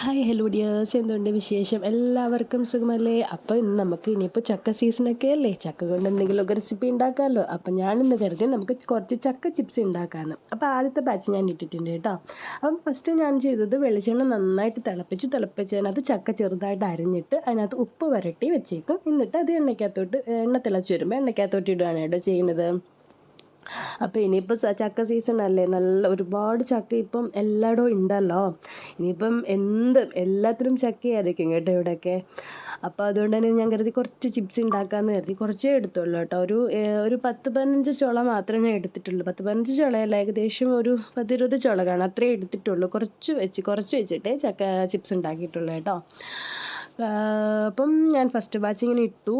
Hi hello dears എന്തുണ്ട് വിശേഷം? എല്ലാവർക്കും സുഖമല്ലേ? അപ്പോൾ ഇന്ന് നമുക്ക് ഇനിയിപ്പോൾ ചക്ക സീസണൊക്കെ അല്ലേ? ചക്ക കൊണ്ട് എന്തെങ്കിലുമൊക്കെ റെസിപ്പി ഉണ്ടാക്കാമല്ലോ അപ്പം ഞാനിന്ന് കരുതി നമുക്ക് കുറച്ച് ചക്ക ചിപ്സ് ഉണ്ടാക്കാമെന്ന് അപ്പോൾ ആദ്യത്തെ ബാച്ച് ഞാൻ ഇട്ടിട്ടുണ്ട് കേട്ടോ. അപ്പം ഫസ്റ്റ് ഞാൻ ചെയ്തത് വെളിച്ചെണ്ണ നന്നായിട്ട് തിളപ്പിച്ച് തിളപ്പിച്ചതിനകത്ത് ചക്ക ചെറുതായിട്ട് അരിഞ്ഞിട്ട് അതിനകത്ത് ഉപ്പ് വരട്ടി വെച്ചേക്കും. എന്നിട്ട് അത് എണ്ണയ്ക്കകത്തോട്ട് എണ്ണ തിളച്ച് വരുമ്പോൾ എണ്ണയ്ക്കകത്തോട്ട് ഇടുകയാണ് കേട്ടോ ചെയ്യുന്നത്. അപ്പോൾ ഇനിയിപ്പോൾ ചക്ക സീസൺ അല്ലേ? നല്ല ഒരുപാട് ചക്ക ഇപ്പം എല്ലായിടവും ഉണ്ടല്ലോ. ഇനിയിപ്പം എന്ത് എല്ലാത്തിലും ചക്കയായിരിക്കും കേട്ടോ ഇവിടെയൊക്കെ. അപ്പോൾ അതുകൊണ്ട് തന്നെ ഞാൻ കരുതി കുറച്ച് ചിപ്സ് ഉണ്ടാക്കാമെന്ന് കരുതി കുറച്ചേ എടുത്തുള്ളൂ കേട്ടോ. ഒരു ഒരു പത്ത് പതിനഞ്ച് ചുള മാത്രമേ ഞാൻ എടുത്തിട്ടുള്ളൂ. പത്ത് പതിനഞ്ച് ചുളയല്ല ഏകദേശം ഒരു പത്തിരുപത് ചുള കാണാം. അത്രേ എടുത്തിട്ടുള്ളൂ. കുറച്ച് വെച്ച് കുറച്ച് വെച്ചിട്ടേ ചക്ക ചിപ്സ് ഉണ്ടാക്കിയിട്ടുള്ളൂ കേട്ടോ. അപ്പം ഞാൻ ഫസ്റ്റ് ബാച്ച് ഇങ്ങനെ ഇട്ടു.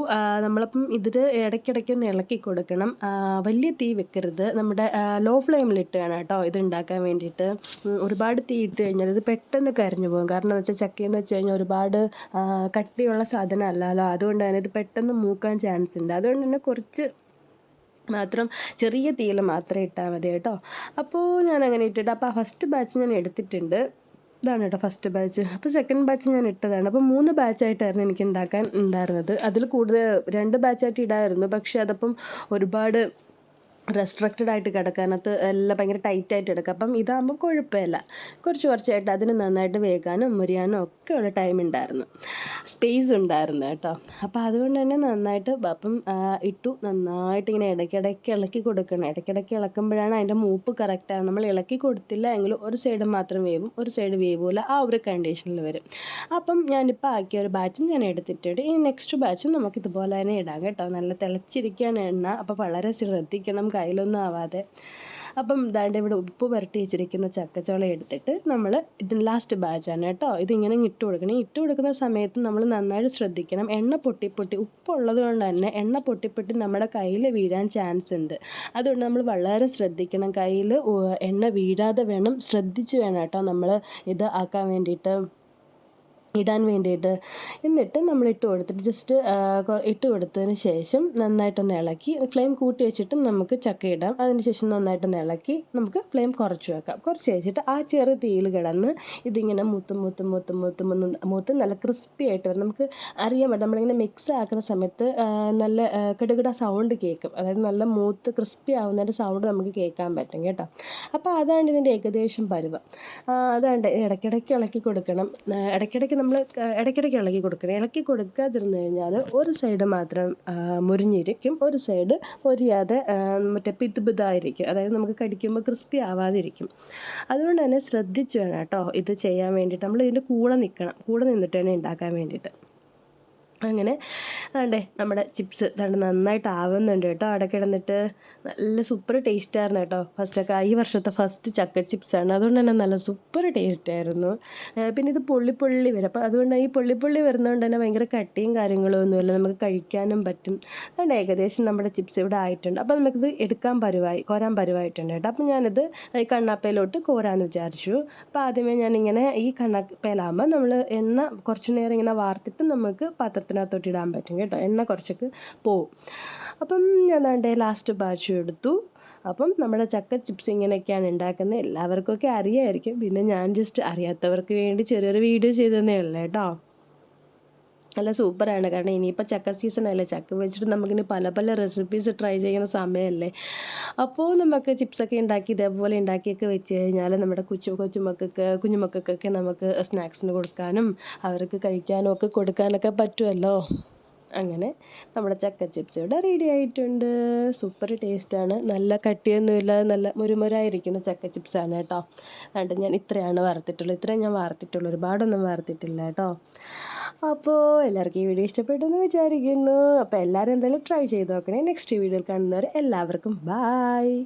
നമ്മളപ്പം ഇതിൽ ഇടയ്ക്കിടയ്ക്ക് ഒന്ന് ഇളക്കി കൊടുക്കണം. വലിയ തീ വെക്കരുത്. നമ്മുടെ ലോ ഫ്ലെയിമിലിട്ട് വേണം കേട്ടോ ഇത് ഉണ്ടാക്കാൻ വേണ്ടിയിട്ട് ഒരുപാട് തീ ഇട്ട് കഴിഞ്ഞാൽ ഇത് പെട്ടെന്ന് കരിഞ്ഞു പോകും. കാരണം എന്ന് വെച്ചാൽ ചക്കയെന്ന് വെച്ച് കഴിഞ്ഞാൽ ഒരുപാട് കട്ടിയുള്ള സാധനം അല്ലല്ലോ അതുകൊണ്ട് തന്നെ ഇത് പെട്ടെന്ന് മൂക്കാൻ ചാൻസ് ഉണ്ട് അതുകൊണ്ട് തന്നെ കുറച്ച് മാത്രം ചെറിയ തീയിൽ മാത്രമേ ഇട്ടാൽ മതി കേട്ടോ. അപ്പോൾ ഞാൻ അങ്ങനെ ഇട്ടിട്ട് അപ്പോൾ ഫസ്റ്റ് ബാച്ച് ഞാൻ എടുത്തിട്ടുണ്ട്. ഇതാണ് കേട്ടോ ഫസ്റ്റ് ബാച്ച് അപ്പോൾ സെക്കൻഡ് ബാച്ച് ഞാൻ ഇട്ടതാണ്. അപ്പോൾ മൂന്ന് ബാച്ചായിട്ടായിരുന്നു എനിക്ക് ഉണ്ടാക്കാൻ ഉണ്ടായിരുന്നത്. അതിൽ കൂടുതൽ രണ്ട് ബാച്ചായിട്ട് ഇടായിരുന്നു. പക്ഷേ അതപ്പം ഒരുപാട് റെസ്ട്രിക്റ്റഡ് ആയിട്ട് കിടക്കാനകത്ത് എല്ലാം ഭയങ്കര ടൈറ്റ് ആയിട്ട് കിടക്കുക അപ്പം ഇതാകുമ്പോൾ കുഴപ്പമില്ല. കുറച്ച് കുറച്ചായിട്ട് അതിന് നന്നായിട്ട് വേകാനും മുരിയാനും ഒക്കെ ഉള്ള ടൈം ഉണ്ടായിരുന്നു. സ്പേസ് ഉണ്ടായിരുന്നു കേട്ടോ. അപ്പോൾ അതുകൊണ്ട് തന്നെ നന്നായിട്ട് അപ്പം ഇട്ടു. നന്നായിട്ട് ഇങ്ങനെ ഇടയ്ക്കിടയ്ക്ക് ഇളക്കി കൊടുക്കണം. ഇടയ്ക്കിടയ്ക്ക് ഇളക്കുമ്പോഴാണ് അതിന്റെ മൂപ്പ് കറക്റ്റാണ് നമ്മൾ ഇളക്കി കൊടുത്തില്ല എങ്കിൽ ഒരു സൈഡ് മാത്രം വേവും ഒരു സൈഡ് വേവില്ല ആ ഒരു കണ്ടീഷനിൽ വരും. അപ്പം ഞാനിപ്പോൾ ആക്കിയ ഒരു ബാച്ചും ഞാൻ എടുത്തിട്ടുണ്ട്. ഈ നെക്സ്റ്റ് ബാച്ചും നമുക്ക് ഇതുപോലെ തന്നെ ഇടാം കേട്ടോ. നല്ല തിളച്ചിരിക്കുകയാണ് എണ്ണ. അപ്പോൾ വളരെ ശ്രദ്ധിക്കണം. കയ്യിലൊന്നും ആവാതെ അപ്പം ദാണ്ട് ഇവിടെ ഉപ്പ് പുരട്ടി വെച്ചിരിക്കുന്ന ചക്കച്ചോള എടുത്തിട്ട് നമ്മൾ ഇതിന് ലാസ്റ്റ് ബാച്ചാണ് കേട്ടോ. ഇതിങ്ങനെ ഇട്ട് കൊടുക്കണം. ഇട്ട് കൊടുക്കുന്ന സമയത്ത് നമ്മൾ നന്നായിട്ട് ശ്രദ്ധിക്കണം. എണ്ണ പൊട്ടിപ്പൊട്ടി പൊട്ടി ഉപ്പുള്ളത് കൊണ്ട് തന്നെ എണ്ണ പൊട്ടി പൊട്ടി നമ്മുടെ കയ്യിൽ വീഴാൻ ചാൻസ് ഉണ്ട്. അതുകൊണ്ട് നമ്മൾ വളരെ ശ്രദ്ധിക്കണം. കയ്യിൽ എണ്ണ വീഴാതെ വേണം. ശ്രദ്ധിച്ച് വേണം കേട്ടോ നമ്മൾ ഇത് ആക്കാൻ വേണ്ടിയിട്ട്. ഇടാൻ വേണ്ടിയിട്ട്. എന്നിട്ട് നമ്മൾ ഇട്ട് കൊടുത്തിട്ട് ജസ്റ്റ് ഇട്ട് കൊടുത്തതിന് ശേഷം നന്നായിട്ടൊന്ന് ഇളക്കി ഫ്ലെയിം കൂട്ടി വെച്ചിട്ട് നമുക്ക് ചക്ക ഇടാം. അതിന് ശേഷം നന്നായിട്ടൊന്ന് ഇളക്കി നമുക്ക് ഫ്ലെയിം കുറച്ച് വെക്കാം. കുറച്ച് വെച്ചിട്ട് ആ ചെറു തീയിൽ കിടന്ന് ഇതിങ്ങനെ മൂത്ത് മൂത്ത് മൂത്ത് മൂത്ത് മൂത്ത് നല്ല ക്രിസ്പി ആയിട്ട് വരും. നമുക്ക് അറിയാൻ പറ്റും. നമ്മളിങ്ങനെ മിക്സ് ആക്കുന്ന സമയത്ത് നല്ല കിടുകിട സൗണ്ട് കേൾക്കും അതായത് നല്ല മൂത്ത് ക്രിസ്പി ആവുന്നതിന്റെ സൗണ്ട് നമുക്ക് കേൾക്കാൻ പറ്റും കേട്ടോ. അപ്പോൾ അതാണ് ഇതിന്റെ ഏകദേശം പരുവം. അതാണ്ട് ഇടയ്ക്കിടയ്ക്ക് ഇളക്കി കൊടുക്കണം. ഇടയ്ക്കിടയ്ക്ക് നമ്മൾ ഇടയ്ക്കിടയ്ക്ക് ഇളക്കി കൊടുക്കണം. ഇളക്കി കൊടുക്കാതിരുന്നു കഴിഞ്ഞാൽ ഒരു സൈഡ് മാത്രം മുരിഞ്ഞിരിക്കും. ഒരു സൈഡ് മുരിയാതെ മറ്റേ പിത് പിതായിരിക്കും അതായത് നമുക്ക് കടിക്കുമ്പോൾ ക്രിസ്പി ആവാതിരിക്കും. അതുകൊണ്ട് തന്നെ ശ്രദ്ധിച്ച് വേണം കേട്ടോ ഇത് ചെയ്യാൻ വേണ്ടിയിട്ട്. നമ്മൾ ഇതിന്റെ കൂടെ നിൽക്കണം കൂടെ നിന്നിട്ട് തന്നെ ഉണ്ടാക്കാൻ വേണ്ടിയിട്ട്. അങ്ങനെ വേണ്ടേ നമ്മുടെ ചിപ്സ് ദാണ്ട് നന്നായിട്ട് ആവുന്നുണ്ട് കേട്ടോ. അവിടെ കിടന്നിട്ട് നല്ല സൂപ്പർ ടേസ്റ്റ് ആയിരുന്നു കേട്ടോ. ഫസ്റ്റൊക്കെ ഈ വർഷത്തെ ഫസ്റ്റ് ചക്ക ചിപ്സാണ് അതുകൊണ്ട് തന്നെ നല്ല സൂപ്പർ ടേസ്റ്റ് ആയിരുന്നു. പിന്നെ ഇത് പൊള്ളി വരും. അപ്പോൾ അതുകൊണ്ട് ഈ പൊള്ളി വരുന്നതുകൊണ്ട് തന്നെ ഭയങ്കര കട്ടിയും കാര്യങ്ങളും ഒന്നുമില്ല നമുക്ക് കഴിക്കാനും പറ്റും. അതുകൊണ്ട് ഏകദേശം നമ്മുടെ ചിപ്സ് ഇവിടെ ആയിട്ടുണ്ട്. അപ്പോൾ നമുക്കിത് എടുക്കാൻ പരുവായി കോരാൻ പരുവായിട്ടുണ്ട് കേട്ടോ. അപ്പോൾ ഞാനിത് ഈ കണ്ണാപ്പയിലോട്ട് കോരാമെന്ന് വിചാരിച്ചു. അപ്പോൾ ആദ്യമേ ഞാനിങ്ങനെ ഈ കണ്ണാപ്പയിലാകുമ്പോൾ നമ്മൾ എണ്ണ കുറച്ച് നേരം ഇങ്ങനെ വാർത്തിട്ട് നമുക്ക് പാത്രത്തിൽ പാത്രത്തിനകത്തോട്ട് ഇടാൻ പറ്റും കേട്ടോ. എണ്ണ കുറച്ചൊക്കെ പോവും. അപ്പം ഞാൻ വേണ്ടേ ലാസ്റ്റ് ബാച്ച് എടുത്തു. അപ്പം നമ്മുടെ ചക്ക ചിപ്സ് ഇങ്ങനെയൊക്കെയാണ് ഉണ്ടാക്കുന്നത്. എല്ലാവർക്കൊക്കെ അറിയാമായിരിക്കും പിന്നെ ഞാൻ ജസ്റ്റ് അറിയാത്തവർക്ക് വേണ്ടി ചെറിയൊരു വീഡിയോ ചെയ്തതന്നേ ഉള്ളൂ കേട്ടോ. നല്ല സൂപ്പറാണ്. കാരണം ഇനിയിപ്പോൾ ചക്ക സീസൺ അല്ലേ? ചക്ക വെച്ചിട്ട് നമുക്കിനി പല പല റെസിപ്പീസ് ട്രൈ ചെയ്യുന്ന സമയമല്ലേ അപ്പോൾ നമുക്ക് ചിപ്സൊക്കെ ഉണ്ടാക്കി ഇതേപോലെ ഉണ്ടാക്കിയൊക്കെ വെച്ച് കഴിഞ്ഞാൽ നമ്മുടെ കൊച്ചു കൊച്ചുമക്കൾക്ക് കുഞ്ഞുമക്കൾക്കൊക്കെ നമുക്ക് സ്നാക്സിന് കൊടുക്കാനും അവർക്ക് കഴിക്കാനും ഒക്കെ കൊടുക്കാനൊക്കെ പറ്റുമല്ലോ അങ്ങനെ നമ്മുടെ ചക്ക ചിപ്സ് ഇവിടെ റെഡി ആയിട്ടുണ്ട്. സൂപ്പർ ടേസ്റ്റാണ് നല്ല കട്ടിയൊന്നുമില്ല. നല്ല മുരുമുരായിരിക്കുന്ന ചക്ക ചിപ്സാണ് കേട്ടോ. അതുകൊണ്ട് ഞാൻ ഇത്രയാണ് വറുത്തിട്ടുള്ളൂ ഇത്രയും ഞാൻ വറുത്തിട്ടുള്ളൂ. ഒരുപാടൊന്നും വറുത്തിട്ടില്ല കേട്ടോ. അപ്പോൾ എല്ലാവർക്കും ഈ വീഡിയോ ഇഷ്ടപ്പെട്ടെന്ന് വിചാരിക്കുന്നു. അപ്പോൾ എല്ലാവരും എന്തായാലും ട്രൈ ചെയ്ത് നോക്കണേ. നെക്സ്റ്റ് വീഡിയോയിൽ കാണുന്നവർ എല്ലാവർക്കും ബായ്